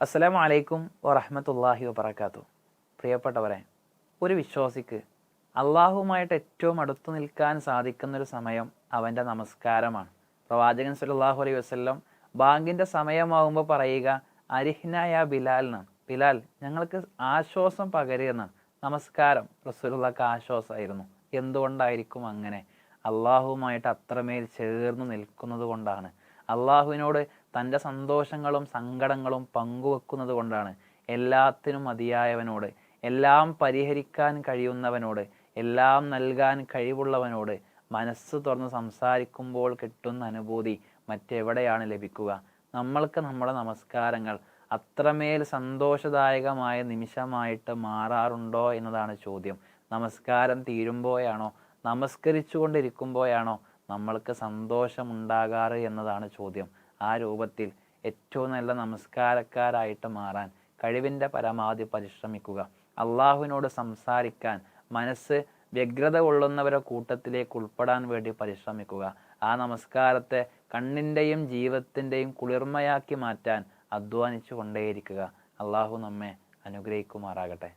അസ്സലാമു വലൈക്കും വറഹമത്തല്ലാഹി വബർക്കാത്തു പ്രിയപ്പെട്ടവരെ ഒരു വിശ്വാസിക്ക് അള്ളാഹുമായിട്ട് ഏറ്റവും അടുത്തു നിൽക്കാൻ സാധിക്കുന്നൊരു സമയം അവന്റെ നമസ്കാരമാണ്. പ്രവാചകൻ സല്ലല്ലാഹു അലൈഹി വസല്ലം ബാങ്കിന്റെ സമയമാകുമ്പോൾ പറയുക അരിഹ്നായ ബിലാൽ ബിലാൽ ഞങ്ങൾക്ക് ആശ്വാസം പകരുന്ന നമസ്കാരം റസൂലുള്ളക്ക് ആശ്വാസമായിരുന്നു. എന്തുകൊണ്ടായിരിക്കും അങ്ങനെ? അള്ളാഹുമായിട്ട് അത്രമേൽ ചേർന്ന് നിൽക്കുന്നത് കൊണ്ടാണ്. അള്ളാഹുവിനോട് തന്റെ സന്തോഷങ്ങളും സങ്കടങ്ങളും പങ്കുവെക്കുന്നത് കൊണ്ടാണ് എല്ലാത്തിനും മതിയായവനോട് എല്ലാം പരിഹരിക്കാൻ കഴിയുന്നവനോട് എല്ലാം നൽകാൻ കഴിവുള്ളവനോട് മനസ്സ് തുറന്ന് സംസാരിക്കുമ്പോൾ കിട്ടുന്ന അനുഭൂതി മറ്റെവിടെയാണ് ലഭിക്കുക? നമ്മൾക്ക് നമ്മുടെ നമസ്കാരങ്ങൾ അത്രമേൽ സന്തോഷദായകമായ നിമിഷമായിട്ട് മാറാറുണ്ടോ എന്നതാണ് ചോദ്യം. നമസ്കാരം തീരുമ്പോഴാണോ? നമസ്കരിച്ചു കൊണ്ടിരിക്കുമ്പോഴാണോ നമ്മൾക്ക് സന്തോഷമുണ്ടാകാറ് എന്നതാണ് ചോദ്യം. ആ രൂപത്തിൽ ഏറ്റവും നല്ല നമസ്കാരക്കാരായിട്ട് മാറാൻ കഴിവിന്റെ പരമാവധി പരിശ്രമിക്കുക. അള്ളാഹുവിനോട് സംസാരിക്കാൻ മനസ്സ് വ്യഗ്രത കൊള്ളുന്നവരെ കൂട്ടത്തിലേക്ക് ഉൾപ്പെടാൻ വേണ്ടി പരിശ്രമിക്കുക. ആ നമസ്കാരത്തെ കണ്ണിന്റെയും ജീവിതത്തിന്റെയും കുളിർമയാക്കി മാറ്റാൻ അധ്വാനിച്ചു കൊണ്ടേയിരിക്കുക. അള്ളാഹു നമ്മെ അനുഗ്രഹിക്കുമാറാകട്ടെ.